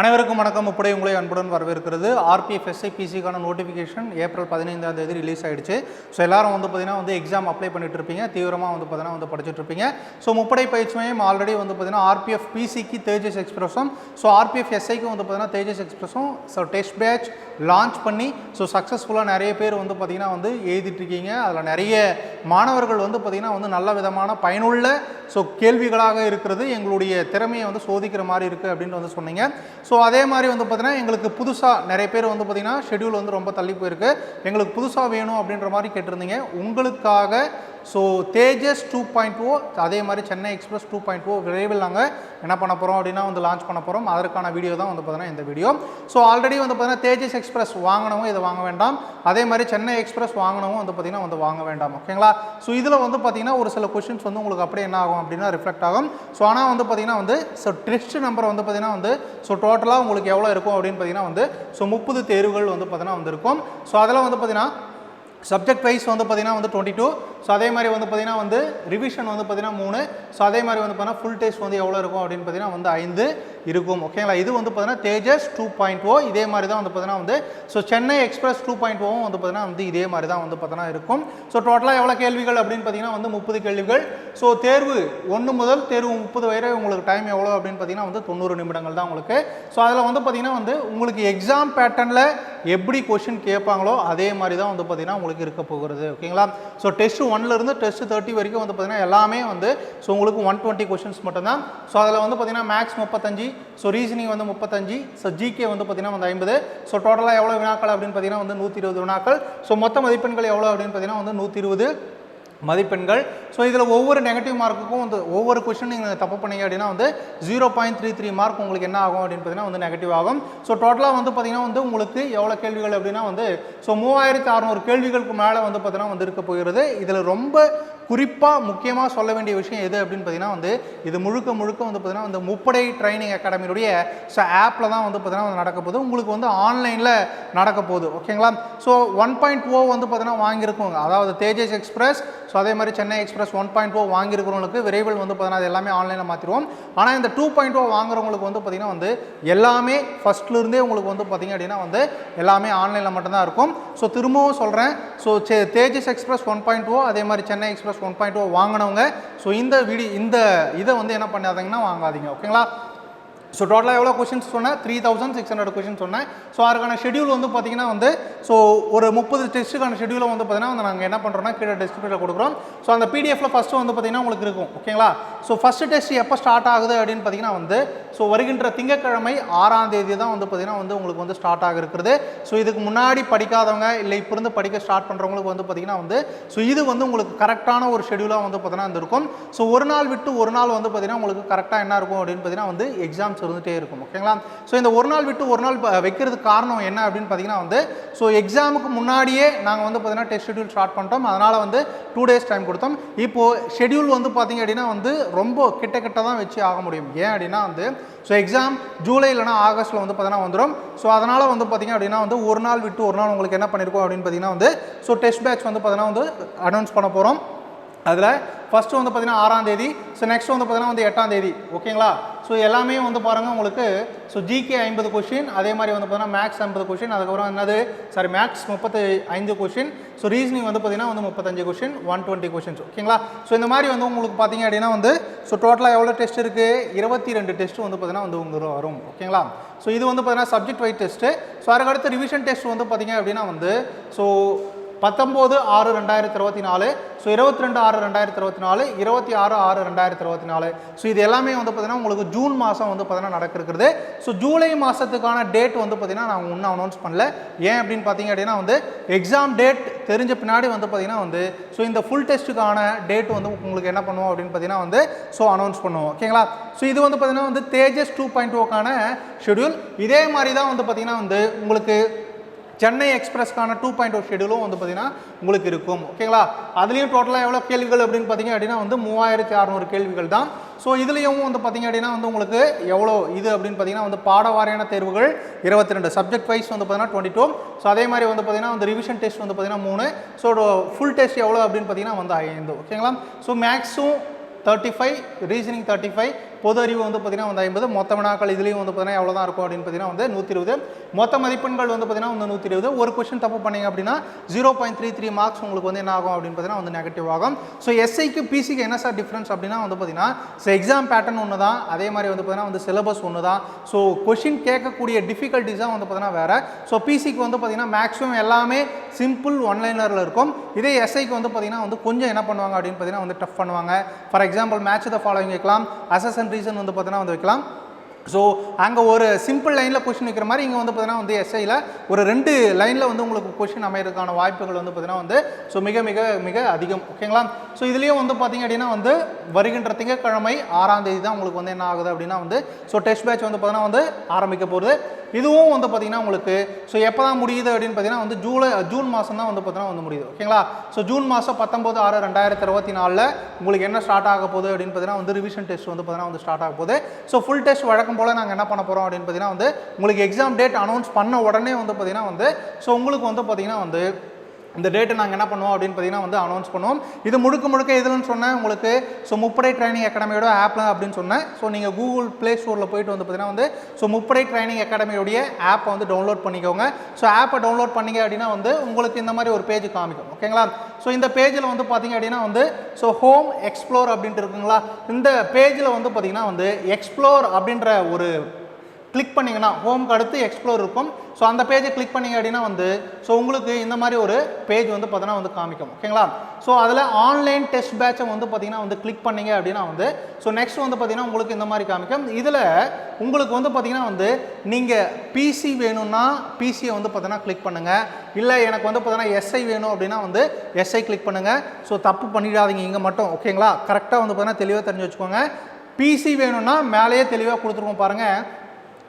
அனைவருக்கும் வணக்கம். முப்படை உங்களை அன்புடன் வரவேற்கிறது. ஆர்பிஎஃப் எஸ்ஐபிசிக்கான நோட்டிஃபிகேஷன் ஏப்ரல் பதினைந்தாம் தேதி ரிலீஸ் ஆயிடுச்சு. ஸோ எல்லாரும் வந்து பார்த்தீங்கன்னா வந்து எக்ஸாம் அப்ளை பண்ணிட்டு இருப்பீங்க. தீவிரமாக வந்து பார்த்தீங்கன்னா வந்து படிச்சுட்டு இருப்பீங்க. ஸோ முப்படை பயிற்சி மையம் ஆல்ரெடி வந்து பார்த்தீங்கன்னா ஆர்பிஎஃப் பிசிக்கு தேஜஸ் எக்ஸ்பிரஸும் ஸோ ஆர்பிஎஃப் எஸ்ஐக்கு வந்து பார்த்தீங்கன்னா தேஜஸ் எக்ஸ்பிரஸும் ஸோ டெஸ்ட் பேட்ச் லான்ச் பண்ணி ஸோ சக்ஸஸ்ஃபுல்லாக நிறைய பேர் வந்து பார்த்தீங்கன்னா வந்து எழுதிட்டு இருக்கீங்க. அதில் நிறைய மாணவர்கள் வந்து பார்த்தீங்கன்னா வந்து நல்ல விதமான பயனுள்ள ஸோ கேள்விகளாக இருக்கிறது. எங்களுடைய திறமையை வந்து சோதிக்கிற மாதிரி இருக்குது அப்படின்னு வந்து சொன்னீங்க. ஸோ அதே மாதிரி வந்து பார்த்தீங்கன்னா எங்களுக்கு புதுசாக நிறைய பேர் வந்து பார்த்தீங்கன்னா ஷெட்யூல் வந்து ரொம்ப தள்ளி போயிருக்கு. எங்களுக்கு புதுசாக வேணும் அப்படின்ற மாதிரி கேட்டிருந்தீங்க. உங்களுக்காக so Tejas two point O அதே மாதிரி Chennai express two point O விரைவில் நாங்கள் என்ன பண்ண போகிறோம் அப்படின்னா வந்து லான்ச் பண்ண போகிறோம் அதற்கான வீடியோ தான் வந்து பார்த்தீங்கன்னா இந்த வீடியோ ஸோ ஆல்ரெடி வந்து பார்த்தீங்கன்னா தேஜஸ் எக்ஸ்பிரஸ் வாங்கினவங்க இதை வாங்க வேண்டாம். அதே மாதிரி சென்னை எக்ஸ்பிரஸ் வாங்கினவங்க வந்து பார்த்திங்கன்னா வந்து வாங்க வேண்டாம். ஓகேங்களா ஸோ இதில் வந்து பார்த்தீங்கன்னா ஒரு சில கொஷின்ஸ் வந்து உங்களுக்கு அப்படியே என்ன ஆகும் அப்படின்னா ரிஃப்ளெக்ட் ஆகும். ஸோ ஆனால் வந்து பார்த்தீங்கன்னா வந்து ஸோ டெஸ்ட் நம்பர் வந்து பார்த்தீங்கன்னா வந்து ஸோ டோட்டலாக உங்களுக்கு எவ்வளோ இருக்கும் அப்படின்னு பார்த்தீங்கன்னா வந்து ஸோ முப்பது தேர்வுகள் வந்து பார்த்திங்கன்னா வந்து இருக்கும் ஸோ அதில் வந்து பார்த்திங்கன்னா சப்ஜெக்ட் வைஸ் வந்து பார்த்தீங்கன்னா வந்து டுவெண்ட்டி டூ ஸோ அதே மாதிரி வந்து பார்த்திங்கன்னா வந்து ரிவிஷன் வந்து பார்த்திங்கன்னா மூணு. ஸோ அதே மாதிரி வந்து பார்த்தீங்கன்னா ஃபுல் டெஸ்ட் வந்து எவ்வளோ இருக்கும் அப்படின்னு பார்த்தீங்கன்னா வந்து ஐந்து இருக்கும். ஓகேங்களா இது வந்து பார்த்திங்கன்னா தேஜஸ் டூ பாயிண்ட் ஓ இதே மாதிரி தான் வந்து பார்த்திங்கன்னா வந்து so Chennai express two point ஓவும் வந்து பார்த்திங்கன்னா வந்து இதே மாதிரி தான் வந்து பார்த்தீங்கன்னா இருக்கும். ஸோ டோட்டலாக எவ்வளோ கேள்விகள் அப்படின்னு பார்த்தீங்கன்னா வந்து முப்பது கேள்விகள். ஸோ தேர்வு ஒன்று முதல் தேர்வு முப்பது வரை உங்களுக்கு டைம் எவ்வளோ அப்படின்னு பார்த்தீங்கன்னா வந்து தொண்ணூறு நிமிடங்கள் தான் உங்களுக்கு. ஸோ அதில் வந்து பார்த்திங்கன்னா வந்து உங்களுக்கு எக்ஸாம் பேட்டர்னில் எப்படி கொஷின் கேட்பாங்களோ அதே மாதிரி தான் வந்து பார்த்திங்கன்னா உங்களுக்கு இருக்க போகிறது ஓகேங்களா ஸோ டெஸ்ட் ஒன்லேருந்து டெஸ்ட் தேர்ட்டி வரைக்கும் வந்து பார்த்தீங்கன்னா எல்லாமே வந்து ஸோ உங்களுக்கு ஒன் டுவெண்ட்டி கொஷின்ஸ் மட்டும்தான். ஸோ அதில் வந்து பார்த்திங்கன்னா மேக்ஸ் முப்பத்தஞ்சு ஸோ ரீசனிங் வந்து முப்பத்தஞ்சு ஸோ ஜிகே வந்து பார்த்தீங்கன்னா வந்து ஐம்பது. ஸோ டோட்டலாக எவ்வளோ வினாக்கள் அப்படின்னு பார்த்தீங்கன்னா வந்து நூற்றி இருபது வினாக்கள். ஸோ மொத்த மதிப்பெண்கள் எவ்வளோ அப்படின்னு பார்த்தீங்கன்னா வந்து நூற்றி இருபது. மதிப்பெண்கள். ஸோ இதில் ஒவ்வொரு நெகட்டிவ் மார்க்குக்கும் வந்து ஒவ்வொரு கொஷின் நீங்கள் தப்பு பண்ணீங்க அப்படின்னா வந்து zero point three three mark உங்களுக்கு என்ன ஆகும் அப்படின்னு பார்த்தீங்கன்னா வந்து நெகட்டிவ் ஆகும். ஸோ டோட்டலாக வந்து பார்த்தீங்கன்னா வந்து உங்களுக்கு எவ்வளோ கேள்விகள் அப்படின்னா வந்து ஸோ மூவாயிரத்தி அறநூறு கேள்விகளுக்கு மேலே வந்து பார்த்தீங்கன்னா வந்து இருக்க போகிறது. இதில் ரொம்ப குறிப்பாக முக்கியமாக சொல்ல வேண்டிய விஷயம் எது அப்படின்னு பார்த்தீங்கன்னா வந்து இது முழுக்க முழுக்க வந்து பார்த்தீங்கன்னா வந்து முப்படை ட்ரைனிங் அகாடமியுடைய ஸோ ஆப்பில் தான் வந்து பார்த்தீங்கன்னா வந்து நடக்க போகுது. உங்களுக்கு வந்து ஆன்லைனில் நடக்க போகுது. ஓகேங்களா ஸோ ஒன் பாயிண்ட் ஓ வந்து பார்த்தீங்கன்னா வாங்கியிருக்கோங்க. அதாவது தேஜஸ் எக்ஸ்பிரஸ் ஸோ அதே மாதிரி Chennai express one point O வாங்கியிருக்கிறவங்களுக்கு விரைவில் வந்து பார்த்தீங்கன்னா அது எல்லாமே ஆன்லைனில் மாற்றிடுவோம் ஆனால் இந்த டூ பாயிண்ட் ஓ வாங்குறவங்களுக்கு வந்து பார்த்தீங்கன்னா வந்து எல்லாமே ஃபஸ்ட்லேருந்தே உங்களுக்கு வந்து பார்த்தீங்க அப்படின்னா வந்து எல்லாமே ஆன்லைனில் மட்டும்தான் இருக்கும். ஸோ திரும்பவும் சொல்கிறேன் so Tejas express one point O அதே மாதிரி Chennai express one point O oh வாங்கினவங்க. ஸோ இந்த வீடியோ இந்த இதை வந்து என்ன பண்ணாதீங்கன்னா வாங்காதீங்க. ஓகேங்களா ஸோ டோட்டலாக எவ்வளோ கொஷின்ஸ் சொன்னேன்? Three thousand six hundred question சொன்னேன். ஸோ அதுக்கான ஷெடியூல் வந்து பார்த்தீங்கன்னா வந்து ஸோ ஒரு முப்பது டெஸ்ட்டுக்கான ஷெடியூலை வந்து பார்த்தீங்கன்னா வந்து நாங்கள் என்ன பண்ணுறோம்னா கீழே டிஸ்கிரிப்ஷனில் கொடுக்குறோம். ஸோ அந்த பிடிஎஃப்ல ஃபஸ்ட்டு வந்து பார்த்தீங்கன்னா உங்களுக்கு இருக்கும். ஓகேங்களா? ஸோ ஃபஸ்ட்டு டெஸ்ட் எப்போ ஸ்டார்ட் ஆகுது அப்படின்னு பார்த்தீங்கன்னா வந்து ஸோ வருகின்ற திங்கட்கிழமை ஆறாம் தேதி தான் வந்து பார்த்தீங்கன்னா வந்து உங்களுக்கு வந்து ஸ்டார்ட் ஆக இருக்கிறது. ஸோ இதுக்கு முன்னாடி படிக்காதவங்க இல்லை இப்போ இருந்து படிக்க ஸ்டார்ட் பண்ணுறவங்களுக்கு வந்து பார்த்தீங்கன்னா வந்து ஸோ இது வந்து உங்களுக்கு கரெக்டான ஒரு ஷெடியூலாக வந்து பார்த்தீங்கன்னா இருக்கும் ஸோ ஒரு நாள் விட்டு ஒரு நாள் வந்து பார்த்தீங்கன்னா உங்களுக்கு கரெக்டாக என்ன இருக்கும் அப்படின்னு பார்த்தீங்கன்னா வந்து எக்ஸாம்ஸ் இருந்துகிட்டே இருக்கும் ஓகேங்களா? ஸோ இந்த ஒரு நாள் விட்டு ஒரு நாள் வைக்கிறதுக்கு காரணம் என்ன அப்படின்னு பார்த்தீங்கன்னா வந்து ஸோ எக்ஸாமுக்கு முன்னாடியே நாங்கள் வந்து பார்த்தீங்கன்னா டெஸ்ட் ஷெடியூல் ஸ்டார்ட் பண்ணிட்டோம். அதனால் வந்து டூ டேஸ் டைம் கொடுத்தோம். இப்போது ஷெடியூல் வந்து பார்த்தீங்க அப்படின்னா வந்து ரொம்ப கிட்ட கிட்ட தான் வச்சு ஆக முடியும். ஏன் அப்படின்னா வந்து ஸோ எக்ஸாம் ஜூலை இல்லைனா ஆகஸ்ட்டில் வந்து பார்த்தீங்கன்னா வந்துடும் ஸோ அதனால் வந்து பார்த்தீங்க அப்படின்னா வந்து ஒரு நாள் விட்டு ஒரு நாள் உங்களுக்கு என்ன பண்ணியிருக்கோம் அப்படின்னு பார்த்தீங்கன்னா வந்து ஸோ டெஸ்ட் பேட்ச் வந்து பார்த்தீங்கன்னா வந்து அனௌன்ஸ் பண்ண போகிறோம் அதில் ஃபஸ்ட்டு வந்து பார்த்தீங்கன்னா ஆறாம் தேதி ஸோ நெக்ஸ்ட் வந்து பார்த்தீங்கன்னா வந்து எட்டாம் தேதி ஓகேங்களா? ஸோ எல்லாமே வந்து பாருங்கள் உங்களுக்கு ஸோ ஜிகே ஐம்பது கொஷின் அதே மாதிரி வந்து பார்த்தீங்கன்னா மேக்ஸ் ஐம்பது கொஷின் அதுக்கப்புறம் என்னது? சாரி மேக்ஸ் முப்பத்து ஐந்து கொஷின் ஸோ ரீசனிங் வந்து பார்த்தீங்கன்னா வந்து முப்பத்தஞ்சு கொஷின் ஒன் டுவெண்ட்டி கொஷின்ஸ் ஓகேங்களா? ஸோ இந்த மாதிரி வந்து உங்களுக்கு பார்த்தீங்க அப்படின்னா வந்து ஸோ டோட்டலாக எவ்வளோ டெஸ்ட் இருக்குது இருபத்தி ரெண்டு டெஸ்ட்டு வந்து பார்த்தீங்கன்னா வந்து உங்களுக்கு வரும் ஓகேங்களா? ஸோ இது வந்து பார்த்தீங்கன்னா சப்ஜெக்ட் வைட் டெஸ்ட்டு ஸோ அதுக்கடுத்து ரிவிஷன் டெஸ்ட் வந்து பார்த்தீங்க அப்படின்னா வந்து ஸோ பத்தொம்போது ஆறு ரெண்டாயிரத்தி இருபத்தி நாலு ஸோ இருபத்தி ரெண்டு ஆறு ரெண்டாயிரத்தி இருபத்தி நாலு இருபத்தி ஆறு ஆறு ரெண்டாயிரத்தி இருபத்தி நாலு. ஸோ இது எல்லாமே வந்து பார்த்தீங்கன்னா உங்களுக்கு ஜூன் மாதம் வந்து பார்த்தீங்கன்னா நடக்கிறது ஸோ ஜூலை மாதத்துக்கான டேட் வந்து பார்த்தீங்கன்னா நாங்கள் இன்னும் அனௌன்ஸ் பண்ணல. ஏன் அப்படின்னு பார்த்தீங்க அப்படின்னா வந்து எக்ஸாம் டேட் தெரிஞ்ச பின்னாடி வந்து பார்த்தீங்கன்னா வந்து ஸோ இந்த ஃபுல் டெஸ்ட்டுக்கான டேட் வந்து உங்களுக்கு என்ன பண்ணுவோம் அப்படின்னு பார்த்தீங்கன்னா வந்து ஸோ அனௌன்ஸ் பண்ணுவோம். ஓகேங்களா ஸோ இது வந்து பார்த்தீங்கன்னா வந்து தேஜஸ் டூ பாயிண்ட் ஓக்கான ஷெடியூல் இதே மாதிரி தான் வந்து பார்த்தீங்கன்னா வந்து உங்களுக்கு சென்னை எக்ஸ்பிரஸ்க்கான டூ பாயிண்ட் ஓ ஷெடியூலும் வந்து பார்த்தீங்கன்னா உங்களுக்கு இருக்கும். ஓகேங்களா அதுலேயும் டோட்டலாக எவ்வளோ கேள்விகள் அப்படின்னு பார்த்தீங்க அப்படின்னா வந்து மூவாயிரத்தி அறநூறு கேள்விகள் தான். ஸோ இதுலேயும் வந்து பார்த்தீங்க அப்படின்னா வந்து உங்களுக்கு எவ்வளோ இது அப்படின்னு பார்த்தீங்கன்னா வந்து பாட வாரியான தேர்வுகள் இருபத்தி ரெண்டு சப்ஜெக்ட் வைஸ் வந்து பார்த்தீங்கன்னா டுவெண்ட்டி டூ ஸோ அதே மாதிரி வந்து பார்த்தீங்கன்னா வந்து ரிவிஷன் டெஸ்ட் வந்து பார்த்தீங்கன்னா மூணு. ஸோ ஃபுல் டெஸ்ட் எவ்வளோ அப்படின்னு பார்த்தீங்கன்னா வந்து ஐந்து. ஓகேங்களா so மேக்ஸும் thirty five reasoning thirty five பொது அறிவு வந்து பார்த்தீங்கன்னா வந்து ஐம்பது மொத்த வினாக்கள் இதுலேயும் வந்து பார்த்தீங்கன்னா எவ்வளோ தான் இருக்கும் அப்படின்னு பார்த்தீங்கன்னா வந்து நூற்றி இருபது மொத்த மதிப்பெண்கள் வந்து பார்த்தீங்கன்னா வந்து நூற்றி இருபது ஒரு கொஷின் தப்பு பண்ணீங்க அப்படின்னா zero point three three marks உங்களுக்கு வந்து என்ன ஆகும் அப்படின்னு பார்த்தீங்கன்னா வந்து நெகட்டிவ் ஆகும். ஸோ எஸ்ஐக்கு பிசிக்கு என்ன சார் டிஃப்ரென்ஸ் அப்படின்னா வந்து பார்த்தீங்கன்னா ஸோ எக்ஸாம் பேட்டர்ன் ஒன்று தான் அதே மாதிரி வந்து பார்த்தீங்கன்னா வந்து சிலபஸ் ஒன்று தான் ஸோ கொஷின் கேட்கக்கூடிய டிஃபிகல்ட்டிஸ் தான் வந்து பார்த்தீங்கன்னா வேறு. ஸோ பிசிக்கு வந்து பார்த்தீங்கன்னா மேக்ஸிமம் எல்லாமே சிம்பிள் ஒன்லைனரில் இருக்கும். இதே எஸ்ஐக்கு வந்து பார்த்தீங்கன்னா வந்து கொஞ்சம் என்ன பண்ணுவாங்க அப்படின்னு பார்த்தீங்கன்னா வந்து டஃப் பண்ணுவாங்க. For example match the following வைக்கலாம் அசஸ் ரீசன் வந்து பார்த்தீங்கன்னா வந்து வைக்கலாம். ஸோ அங்கே ஒரு சிம்பிள் லைனில் கொஷின் வைக்கிற மாதிரி இங்கே வந்து பார்த்தீங்கன்னா வந்து எஸ்ஐயில் ஒரு ரெண்டு லைனில் வந்து உங்களுக்கு கொஷின் அமையிறதுக்கான வாய்ப்புகள் வந்து பார்த்தீங்கன்னா வந்து ஸோ மிக மிக மிக அதிகம். ஓகேங்களா ஸோ இதுலேயும் வந்து பார்த்தீங்க அப்படின்னா வந்து வருகின்ற திங்கட்கிழமை ஆறாம் தேதி தான் உங்களுக்கு வந்து என்ன ஆகுது அப்படின்னா வந்து ஸோ டெஸ்ட் பேட்ச் வந்து பார்த்தீங்கன்னா வந்து ஆரம்பிக்க போகுது. இதுவும் வந்து பார்த்திங்கன்னா உங்களுக்கு ஸோ எப்போ தான் முடியுது அப்படின்னு பார்த்தீங்கன்னா வந்து ஜூலை ஜூன் மாதம் தான் வந்து பார்த்தீங்கன்னா வந்து முடியுது ஓகேங்களா ஸோ ஜூன் மாதம் பத்தொம்போது ஆறு ரெண்டாயிரத்தி இருபத்தி நாலில் உங்களுக்கு என்ன ஸ்டார்ட் ஆக போகுது அப்படின்னு பார்த்தீங்கன்னா வந்து ரிவிஷன் டெஸ்ட் வந்து பார்த்தீங்கன்னா வந்து ஸ்டார்ட் ஆக போகுது. ஸோ ஃபுல் டெஸ்ட் வழக்கம் போல் நாங்கள் என்ன பண்ண போகிறோம் அப்படின்னு பார்த்தீங்கன்னா வந்து உங்களுக்கு எக்ஸாம் டேட் அனௌன்ஸ் பண்ண உடனே வந்து பார்த்தீங்கன்னா வந்து ஸோ உங்களுக்கு வந்து பார்த்தீங்கன்னா வந்து இந்த டேட்டை நாங்கள் என்ன பண்ணுவோம் அப்படின்னு பார்த்தீங்கன்னா வந்து அனௌன்ஸ் பண்ணுவோம். இது முழுக்க முழுக்க இதுலன்னு சொன்னேன் உங்களுக்கு ஸோ முப்படை ட்ரைனிங் அகாடமியோட ஆப்பில் அப்படின்னு சொன்னேன். ஸோ நீங்கள் கூகுள் ப்ளே ஸ்டோரில் போயிட்டு வந்து பார்த்தீங்கன்னா வந்து ஸோ முப்படை ட்ரைனிங் அகாடமியோடைய ஆப்பை வந்து டவுன்லோட் பண்ணிக்கோங்க. ஸோ ஆப்பை டவுன்லோட் பண்ணிங்க அப்படின்னா வந்து உங்களுக்கு இந்த மாதிரி ஒரு பேஜ் காமிக்கும். ஓகேங்களா ஸோ இந்த பேஜில் வந்து பார்த்தீங்க அப்படின்னா வந்து ஸோ ஹோம் எக்ஸ்ப்ளோர் அப்படின்ட்டு இருக்குங்களா? இந்த பேஜில் வந்து பார்த்தீங்கன்னா வந்து எக்ஸ்ப்ளோர் அப்படின்ற ஒரு கிளிக் பண்ணிங்கன்னா ஹோம்க்கு அடுத்து எக்ஸ்ப்ளோர் இருக்கும். ஸோ அந்த பேஜை கிளிக் பண்ணீங்க அப்படின்னா வந்து ஸோ உங்களுக்கு இந்த மாதிரி ஒரு பேஜ் வந்து பார்த்தீங்கன்னா வந்து காமிக்கும். ஓகேங்களா ஸோ அதில் ஆன்லைன் டெஸ்ட் பேட்சை வந்து பார்த்தீங்கன்னா வந்து கிளிக் பண்ணிங்க அப்படின்னா வந்து ஸோ நெக்ஸ்ட் வந்து பார்த்திங்கன்னா உங்களுக்கு இந்த மாதிரி காமிக்கும். இதில் உங்களுக்கு வந்து பார்த்திங்கன்னா வந்து நீங்கள் பிசி வேணும்னா பிசியை வந்து பார்த்தீங்கன்னா கிளிக் பண்ணுங்கள் இல்லை எனக்கு வந்து பார்த்தீங்கன்னா எஸ்ஐ வேணும் அப்படின்னா வந்து எஸ்ஐ கிளிக் பண்ணுங்கள் ஸோ தப்பு பண்ணிடாதீங்க இங்கே மட்டும். ஓகேங்களா கரெக்டாக வந்து பார்த்தீங்கன்னா தெளிவாக தெரிஞ்சு வச்சுக்கோங்க. பிசி வேணும்னா மேலேயே தெளிவாக கொடுத்துருக்கோம் பாருங்கள்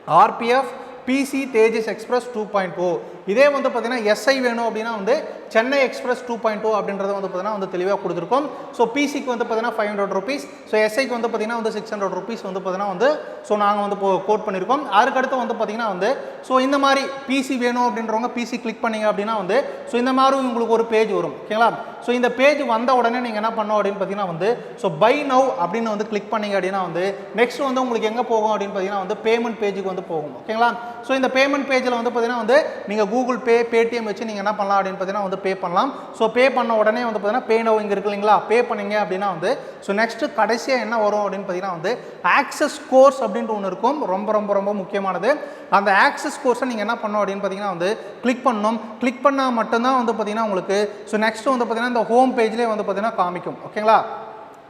RPF PC Tejas express two point O இதே வந்து பார்த்தீங்கன்னா எஸ்ஐ வேணும் அப்படின்னா வந்து Chennai express two point two அப்படின்றத வந்து பார்த்தீங்கன்னா வந்து தெளிவாக கொடுத்துருக்கோம். ஸோ பிசிக்கு வந்து பார்த்தீங்கன்னா ஃபைவ் ஹண்ட்ரட் ருபீஸ் ஸோ எஸ்ஐக்கு வந்து பார்த்தீங்கன்னா வந்து சிக்ஸ் ஹண்ட்ரட் ருபீஸ் வந்து பார்த்தீங்கன்னா வந்து ஸோ நாங்கள் வந்து கோட் பண்ணியிருக்கோம் அதுக்கடுத்து வந்து பார்த்தீங்கன்னா வந்து ஸோ இந்த மாதிரி பிசி வேணும் அப்படின்றவங்க பிசி கிளிக் பண்ணீங்க அப்படின்னா வந்து ஸோ இந்த மாதிரி உங்களுக்கு ஒரு பேஜ் வரும். ஓகேங்களா ஸோ இந்த பேஜ் வந்த உடனே நீங்கள் என்ன பண்ணோம் அப்படின்னு பார்த்தீங்கன்னா வந்து ஸோ பை நவ் அப்படின்னு வந்து கிளிக் பண்ணீங்க அப்படின்னா வந்து நெக்ஸ்ட் வந்து உங்களுக்கு எங்கே போகும் அப்படின்னு பார்த்தீங்கன்னா வந்து பேமெண்ட் பேஜுக்கு வந்து போகும். ஓகேங்களா ஸோ இந்த பேமெண்ட் பேஜில் வந்து பார்த்தீங்கன்னா வந்து நீங்கள் கூகுள் பே பேடிஎம் வச்சு நீங்கள் என்ன பண்ணலாம் அப்படின்னு பார்த்தீங்கன்னா வந்து பே பண்ணலாம். ஸோ பே பண்ண உடனே வந்து பார்த்தீங்கன்னா பே நோ இங்கே இருக்கு இல்லைங்களா? பே பண்ணிங்க அப்படின்னா வந்து ஸோ நெக்ஸ்ட் கடைசியாக என்ன வரும் அப்படின்னு பார்த்தீங்கன்னா வந்து ஆக்சஸ் கோர்ஸ் அப்படின்ட்டு ஒன்று இருக்கும். ரொம்ப ரொம்ப ரொம்ப முக்கியமானது. அந்த ஆக்சஸ் கோர்ஸை நீங்கள் என்ன பண்ணணும் அப்படின்னு பார்த்தீங்கன்னா வந்து கிளிக் பண்ணணும். கிளிக் பண்ணால் மட்டும்தான் வந்து பார்த்தீங்கன்னா உங்களுக்கு ஸோ நெக்ஸ்ட் வந்து பார்த்தீங்கன்னா இந்த ஹோம் பேஜ்லேயே வந்து பார்த்தீங்கன்னா காமிக்கும். ஓகேங்களா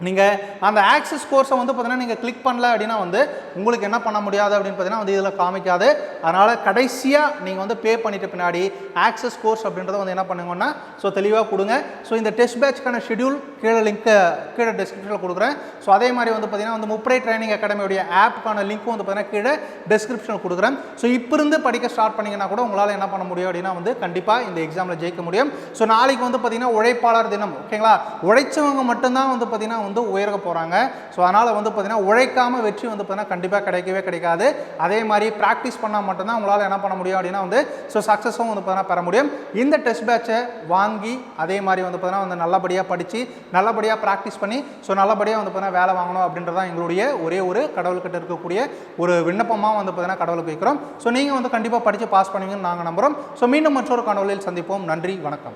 நீங்கள் அந்த ஆக்சஸ் கோர்ஸை வந்து பார்த்தீங்கன்னா நீங்கள் கிளிக் பண்ணல அப்படின்னா வந்து உங்களுக்கு என்ன பண்ண முடியாது அப்படின்னு பார்த்தீங்கன்னா வந்து இதில் காமிக்காது. அதனால் கடைசியாக நீங்கள் வந்து பே பண்ணிட்ட பின்னாடி ஆக்சஸ் கோர்ஸ் அப்படின்றத வந்து என்ன பண்ணுங்கன்னா ஸோ தெளிவாக கொடுங்க. ஸோ இந்த டெஸ்ட் பேட்ச்க்கான ஷெடியூல் கீழே லிங்க்கு கீழே டிஸ்கிரிப்ஷனில் கொடுக்குறேன். ஸோ அதே மாதிரி வந்து பார்த்தீங்கன்னா வந்து முப்படை ட்ரைனிங் அகாடமியோடைய ஆப்புக்கான லிங்க்கும் வந்து பார்த்தீங்கன்னா கீழே டிஸ்கிரிப்ஷனில் கொடுக்குறேன். ஸோ இப்போ இருந்து படிக்க ஸ்டார்ட் பண்ணிங்கன்னா கூட உங்களால் என்ன பண்ண முடியும் அப்படின்னா வந்து கண்டிப்பாக இந்த எக்ஸாமில் ஜெயிக்க முடியும். ஸோ நாளைக்கு வந்து பார்த்தீங்கன்னா உழைப்பாளர் தினம் ஓகேங்களா உழைச்சவங்க மட்டும்தான் வந்து பார்த்தீங்கன்னா வந்து உயர்க போகிறாங்க ஸோ அதனால் வந்து பார்த்திங்கன்னா உழைக்காமல் வெற்றி வந்து பார்த்தீங்கன்னா கண்டிப்பாக கிடைக்கவே கிடைக்காது. அதே மாதிரி ப்ராக்டிஸ் பண்ணால் மட்டும்தான் உங்களால் என்ன பண்ண முடியும் அப்படின்னா வந்து ஸோ சக்ஸஸும் வந்து பார்த்தீங்கன்னா பெற முடியும். இந்த டெஸ்ட் பேட்சை வாங்கி அதே மாதிரி வந்து பார்த்தீங்கன்னா வந்து நல்லபடியாக படித்து நல்லபடியாக ப்ராக்டிஸ் பண்ணி ஸோ நல்லபடியாக வந்து பார்த்தீங்கன்னா வேலை வாங்கணும் அப்படின்றதான் எங்களுடைய ஒரே ஒரு கடவுள்கிட்ட இருக்கக்கூடிய ஒரு விண்ணப்பமாக வந்து பார்த்தீங்கன்னா கடவுளுக்கு வைக்கிறோம். ஸோ நீங்கள் வந்து கண்டிப்பாக படித்து பாஸ் பண்ணுவீங்கன்னு நாங்கள் நம்புகிறோம் ஸோ மீண்டும் மற்றொரு கடவுளில் சந்திப்போம். நன்றி வணக்கம்.